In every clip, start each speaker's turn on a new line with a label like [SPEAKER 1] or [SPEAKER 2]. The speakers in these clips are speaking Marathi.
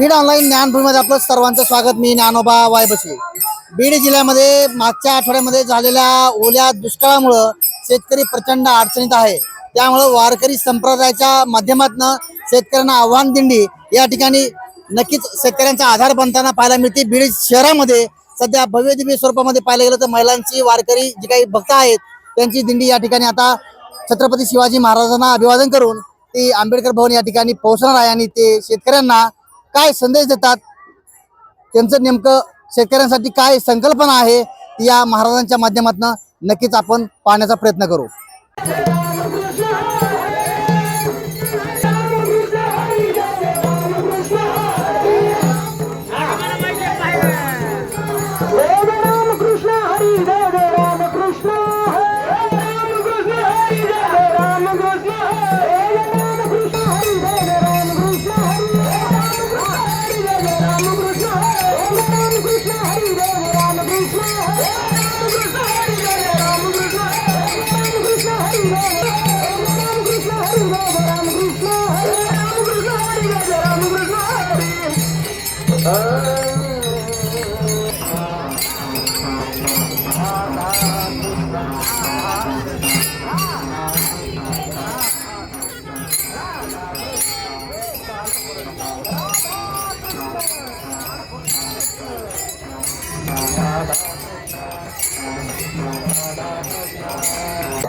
[SPEAKER 1] बीड ऑनलाईन ज्ञानभूमीमध्ये आपलं सर्वांचं स्वागत. मी ज्ञानोबा वायबसे बीड जिल्ह्यामध्ये मागच्या आठवड्यामध्ये झालेल्या ओल्या दुष्काळामुळं शेतकरी प्रचंड अडचणीत आहे. त्यामुळं वारकरी संप्रदायाच्या माध्यमातून शेतकऱ्यांना आव्हान दिंडी या ठिकाणी नक्कीच शेतकऱ्यांचा आधार बनताना पाहायला मिळते. बीड शहरामध्ये सध्या भव्य दिव्य स्वरूपामध्ये पाहायला गेलं तर महिलांची वारकरी जी काही भक्त आहेत त्यांची दिंडी या ठिकाणी आता छत्रपती शिवाजी महाराजांना अभिवादन करून ती आंबेडकर भवन या ठिकाणी पोहोचणार आहे आणि ते शेतकऱ्यांना काय संदेश देतात? त्यांचं नेमकं शेतकऱ्यांसाठी काय संकल्पना आहे? या महाराजांच्या माध्यमातून नक्कीच आपण पाहण्याचा प्रयत्न करू.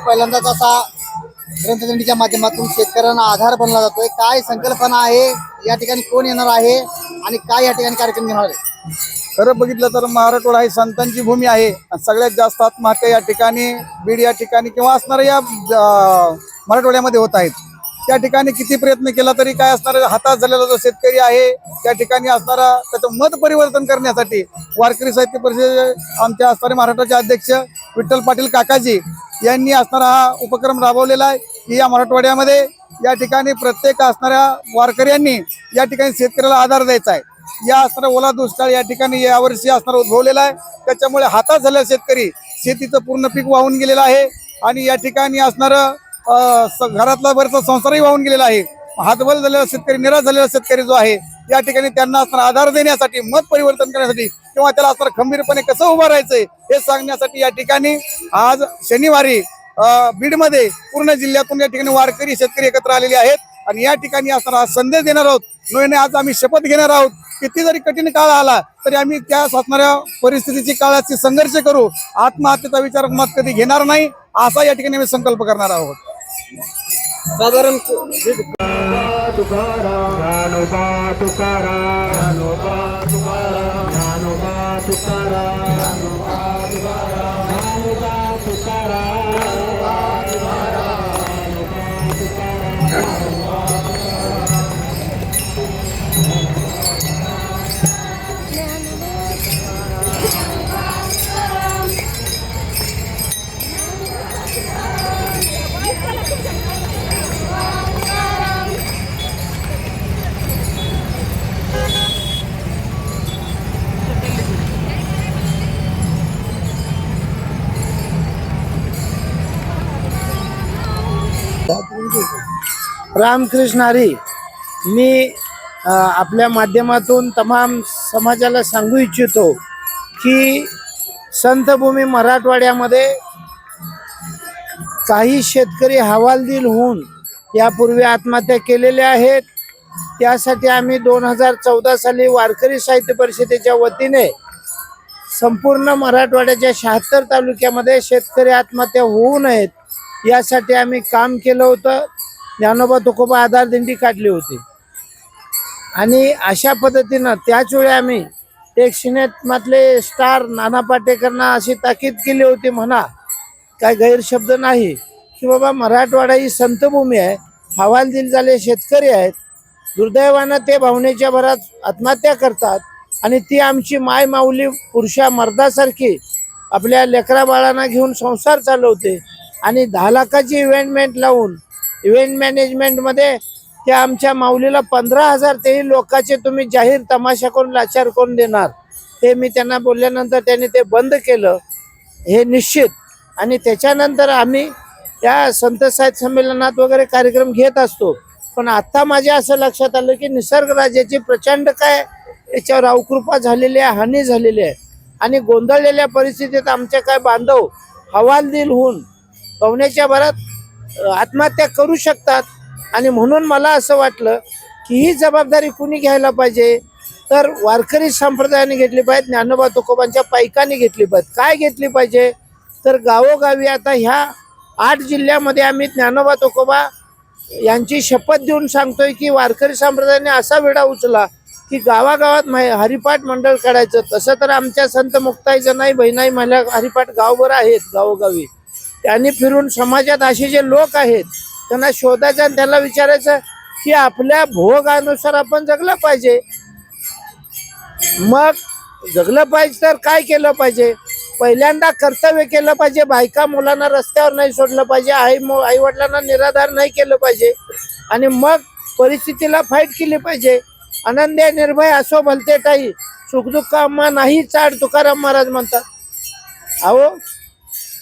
[SPEAKER 1] पहिल्यांदाच असा ग्रंथदिंडीच्या माध्यमातून शेतकऱ्यांना आधार बनला जातोय. काय संकल्पना आहे? या ठिकाणी कोण येणार आहे? आणि काय या ठिकाणी कार्यक्रम घेणार आहे?
[SPEAKER 2] खरं बघितलं तर मराठवाडा ही संतांची भूमी आहे. सगळ्यात जास्त आत्महत्या या ठिकाणी बीड या ठिकाणी किंवा असणाऱ्या या मराठवाड्यामध्ये होत आहेत. त्या ठिकाणी किती प्रयत्न केला तरी काय असणार हातात झालेला जो शेतकरी आहे त्या ठिकाणी असणारा त्याचं मत परिवर्तन करण्यासाठी वारकरी साहित्य परिषद आमच्या असणारे महाराष्ट्राचे अध्यक्ष विठ्ठल पाटील काकाजी यांनी असणारा हा उपक्रम राबवलेला आहे. की या मराठवाड्यामध्ये या ठिकाणी प्रत्येक असणाऱ्या वारकऱ्यांनी या ठिकाणी शेतकऱ्याला आधार द्यायचा आहे. या असणारा ओला दुष्काळ या ठिकाणी यावर्षी असणारा उद्भवलेला आहे. त्याच्यामुळे हातात झालेला शेतकरी शेतीचं पूर्ण पीक वाहून गेलेलं आहे आणि या ठिकाणी असणारं घरातला बरेचसा संसारही वाहून गेलेला आहे. हातबल झालेला शेतकरी निराश झालेला शेतकरी जो आहे या ठिकाणी त्यांना असणारा आधार देण्यासाठी मत परिवर्तन करण्यासाठी किंवा त्याला असणारा खंबीरपणे कसं उभं राहायचंय हे सांगण्यासाठी या ठिकाणी आज शनिवारी बीडमध्ये पूर्ण जिल्ह्यातून या ठिकाणी वारकरी शेतकरी एकत्र आलेले आहेत. आणि या ठिकाणी असणारा संदेश देणार आहोत. नोयने आज आम्ही शपथ घेणार आहोत. किती जरी कठीण काळ आला तरी आम्ही त्या असणाऱ्या परिस्थितीची काळाची संघर्ष करू. आत्महत्येचा विचार मत कधी घेणार नाही असा या ठिकाणी आम्ही संकल्प करणार आहोत.
[SPEAKER 1] साधारण
[SPEAKER 3] रामकृष्ण हरी मी आपल्या माध्यमातून तमाम समाजाला सांगू इच्छितो की संतभूमी मराठवाड्यामध्ये काही शेतकरी हवालदिल होऊन यापूर्वी आत्महत्या केलेल्या आहेत. त्यासाठी आम्ही दोन हजार चौदा साली वारकरी साहित्य परिषदेच्या वतीने संपूर्ण मराठवाड्याच्या शहात्तर तालुक्यामध्ये शेतकरी आत्महत्या होऊ नयेत यासाठी आम्ही काम केलं होतं. ज्ञानोबा तुकोबा आधार दिंडी काढली होती. आणि अशा पद्धतीनं त्याच वेळी आम्ही एक सिनेमातले स्टार नाना पाटेकरांना अशी ताकीद केली होती म्हणा काय गैरशब्द नाही की बाबा मराठवाडा ही संतभूमी आहे हवालदिल झाले शेतकरी आहेत दुर्दैवानं ते भावनेच्या भरात आत्महत्या करतात आणि ती आमची माय माऊली पुरुषा मर्दासारखी आपल्या लेकराबाळांना घेऊन संसार चालवते आणि दहा लाखाची इव्हेंटमेंट लावून इव्हेंट मॅनेजमेंटमध्ये त्या आमच्या माऊलीला पंधरा हजार तेही लोकांचे तुम्ही जाहीर तमाशा करून लाचार करून देणार. हे मी त्यांना बोलल्यानंतर त्यांनी ते बंद केलं. हे निश्चित. आणि त्याच्यानंतर आम्ही या संत साहित्य संमेलनात वगैरे कार्यक्रम घेत असतो. पण आत्ता माझ्या असं लक्षात आलं की निसर्गराजाची प्रचंड काय याच्यावर अवकृपा झालेली आहे हानी झालेली आहे. आणि गोंधळलेल्या परिस्थितीत आमच्या काय बांधव हवालदिल होऊन पवण्याच्या भरात आत्महत्या करू शकतात. आणि म्हणून मला असं वाटलं की ही जबाबदारी कुणी घ्यायला पाहिजे? तर वारकरी संप्रदायाने घेतली पाहिजे ज्ञानोबा तुकोबांच्या पायकाने घेतली पाहिजे काय घेतली पाहिजे? तर गावोगावी आता ह्या आठ जिल्ह्यामध्ये आम्ही ज्ञानोबा तुकोबा यांची शपथ देऊन सांगतोय की वारकरी संप्रदायाने असा वेढा उचला की गावागावात हरिपाठ मंडळ काढायचं. तसं तर आमच्या संत मुक्ताई जनाई बहिणाई महिला हरिपाठ गावभर आहेत गावोगावी. त्यांनी फिरून समाजात असे जे लोक आहेत त्यांना शोधायचं आणि त्यांना विचारायचं की आपल्या भोगानुसार आपण जगलं पाहिजे. मग जगलं पाहिजे तर काय केलं पाहिजे? पहिल्यांदा कर्तव्य केलं पाहिजे बायका मुलांना रस्त्यावर नाही सोडलं पाहिजे आई मु आईवडिलांना निराधार नाही केलं पाहिजे. आणि मग परिस्थितीला फाईट केली पाहिजे. आनंदे निर्भय असो भलते टाई सुखदुःख नाही चाड तुकाराम महाराज म्हणतात. अहो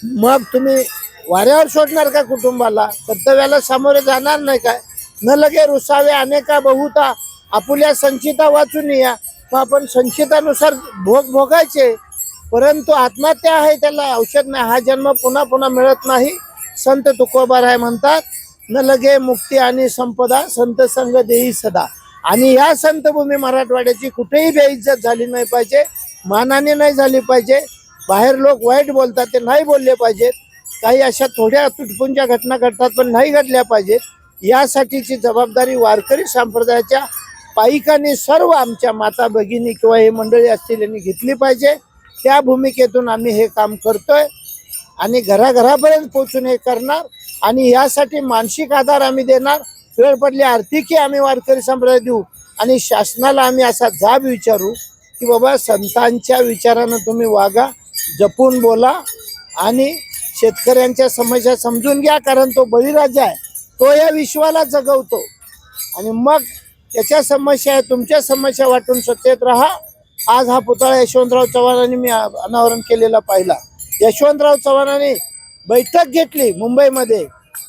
[SPEAKER 3] मग तुम्ही वाऱ्यावर सोडणार का कुटुंबाला? कर्तव्याला सामोरे जाणार नाही काय न लगे रुसावे अनेका बहुता. आपुल्या संचिता वाचून या. मग आपण संचितानुसार भोग भोगायचे. परंतु आत्महत्या आहे त्याला औषध नाही. हा जन्म पुन्हा पुन्हा मिळत नाही. संत तुकोबाराय म्हणतात न लगे मुक्ती आणि संपदा संत संघ देई सदा. आणि या संतभूमी मराठवाड्याची कुठेही बेइज्जत झाली नाही पाहिजे मानाने नाही झाली पाहिजे. बाहेर लोक वाईट बोलतात ते नाही बोलले पाहिजेत. काही अशा थोड्या तुटपुंच्या घटना घडतात पण नाही घडल्या पाहिजेत. यासाठीची जबाबदारी वारकरी संप्रदायाच्या पायिकांनी सर्व आमच्या माता भगिनी किंवा हे मंडळी असतील यांनी घेतली पाहिजे. त्या भूमिकेतून आम्ही हे काम करतोय आणि घराघरापर्यंत पोहोचून हे करणार आणि यासाठी मानसिक आधार आम्ही देणार. वेळ पडली आर्थिकही आम्ही वारकरी संप्रदाय देऊ आणि शासनाला आम्ही असा जाब विचारू की बाबा संतांच्या विचारानं तुम्ही वागा. जपून बोला आणि शेतकऱ्यांच्या समस्या समजून घ्या कारण तो बळीराजा आहे. तो या विश्वाला जगवतो. आणि मग त्याच्या समस्या आहे तुमच्या समस्या वाटून सत्तेत राहा. आज हा पुतळा यशवंतराव चव्हाणांनी मी अनावरण केलेला पाहिला. यशवंतराव चव्हाणांनी बैठक घेतली मुंबईमध्ये.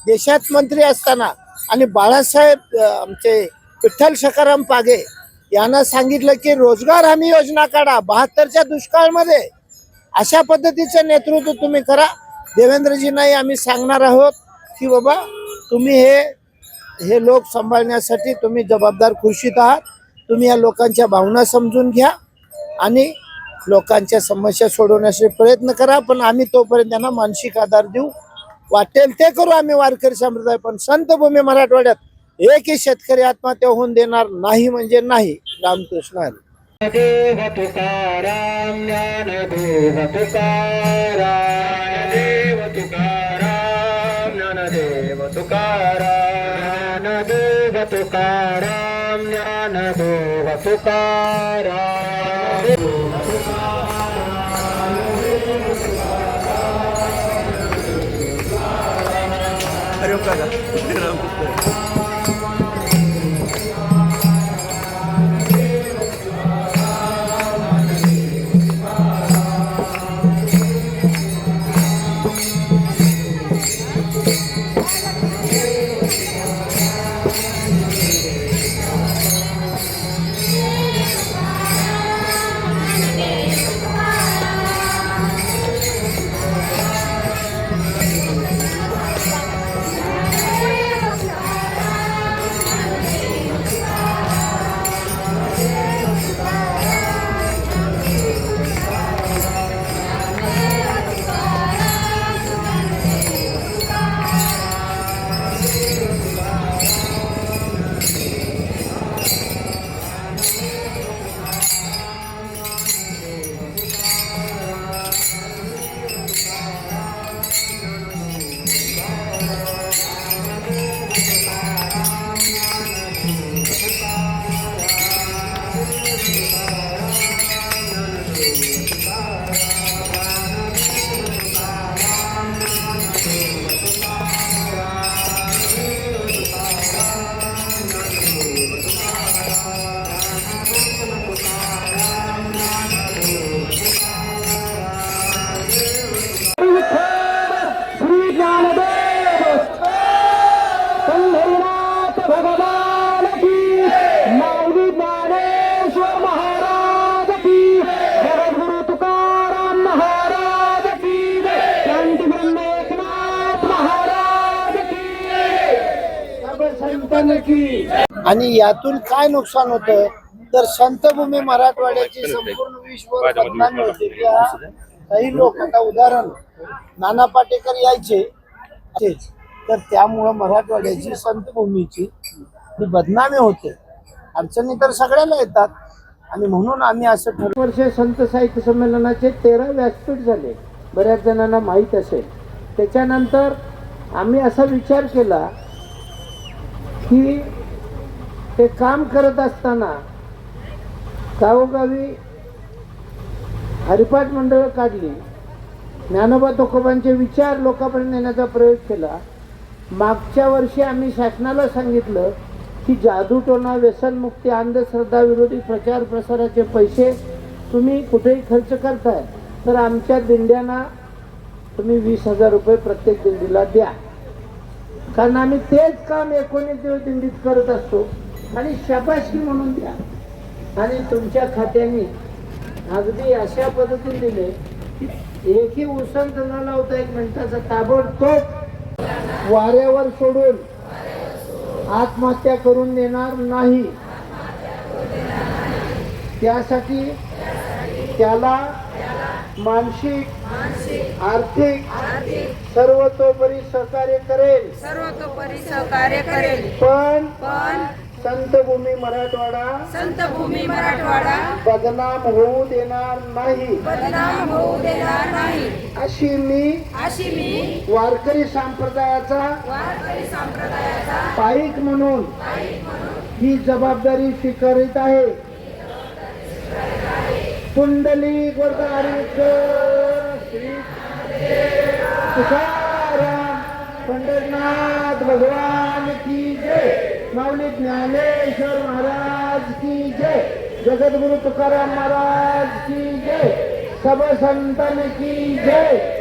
[SPEAKER 3] देशात मंत्री असताना. आणि बाळासाहेब आमचे विठ्ठल सखाराम पागे यांना सांगितलं की रोजगार हमी योजना काढा बहात्तरच्या दुष्काळमध्ये. अशा पद्धतीचं नेतृत्व तुम्ही करा. देवेंद्रजींनाही आम्ही सांगणार आहोत की बाबा तुम्ही हे हे लोक सांभाळण्यासाठी तुम्ही जबाबदार खुर्शीत आहात. तुम्ही या लोकांच्या भावना समजून घ्या आणि लोकांच्या समस्या सोडवण्यासाठी प्रयत्न करा. पण आम्ही तोपर्यंत त्यांना मानसिक आधार देऊ. वाटेल ते करू आम्ही वारकरी संप्रदाय पण संत भूमी मराठवाड्यात एकही शेतकरी आत्महत्या होऊन देणार नाही म्हणजे नाही. रामकृष्ण हरी.
[SPEAKER 4] देव तुकाराम ज्ञान देव तुकाराम देव तुकाराम ज्ञान देव तुकाराम ज्ञानदेव तुकाराम ज्ञानदेव तुकाराम श्री ज्ञानदेव
[SPEAKER 3] आणि यातून काय नुकसान होतं? तर संतभूमी मराठवाड्याची संपूर्ण विश्वभर बदनामी होते. काही लोक आता उदाहरण नाना पाटेकर यायचे. तेच. तर त्यामुळं मराठवाड्याची संतभूमीची ही बदनामी होते. अडचणी तर सगळ्याला येतात. आणि म्हणून आम्ही असं ठरवलं. वर्ष संत साहित्य संमेलनाचे तेरा व्यासपीठ झाले. बऱ्याच जणांना माहीत असेल. त्याच्यानंतर आम्ही असा विचार केला की ते काम करत असताना गावोगावी हरिपाठ मंडळ काढली. ज्ञानोबा तुकोबांचे विचार लोकांपर्यंत नेण्याचा प्रयोग केला. मागच्या वर्षी आम्ही शासनाला सांगितलं की जादूटोणा व्यसनमुक्ती अंधश्रद्धा विरोधी प्रचार प्रसाराचे पैसे तुम्ही कुठेही खर्च करताय तर आमच्या दिंड्यांना तुम्ही वीस हजार रुपये प्रत्येक दिंडीला द्या. कारण आम्ही तेच काम एकोणीस दिवस दिंडीत करत असतो. आणि शाबासकी म्हणून द्या. आणि तुमच्या खात्याने अगदी अशा पद्धतीने दिले की एकही उसंत न लावता एक मिनिटाचा ताबडतोब वाऱ्यावर सोडून आत्महत्या करून देणार नाही. त्यासाठी त्याला मानसिक आर्थिक सर्वतोपरी सहकार्य करेल.
[SPEAKER 5] सर्वतोपरी सहकार्य करेल.
[SPEAKER 3] पण
[SPEAKER 5] पण
[SPEAKER 3] संतभूमी मराठवाडा
[SPEAKER 5] संतभूमी मराठवाडा
[SPEAKER 3] बदनाम होऊ देणार नाही.
[SPEAKER 5] बदनाम होऊ देणार नाही.
[SPEAKER 3] अशी मी
[SPEAKER 5] अशी मी
[SPEAKER 3] वारकरी संप्रदायाचा
[SPEAKER 5] वारकरी संप्रदायाचा
[SPEAKER 3] पाईक म्हणून ही जबाबदारी स्वीकारित आहे. कुंडली श्री तुकाराम पंढरनाथ भगवान की जय। माऊली ज्ञानेश्वर महाराज की जय। जगद्गुरु तुकाराम महाराज की जय। सब संतन की जय।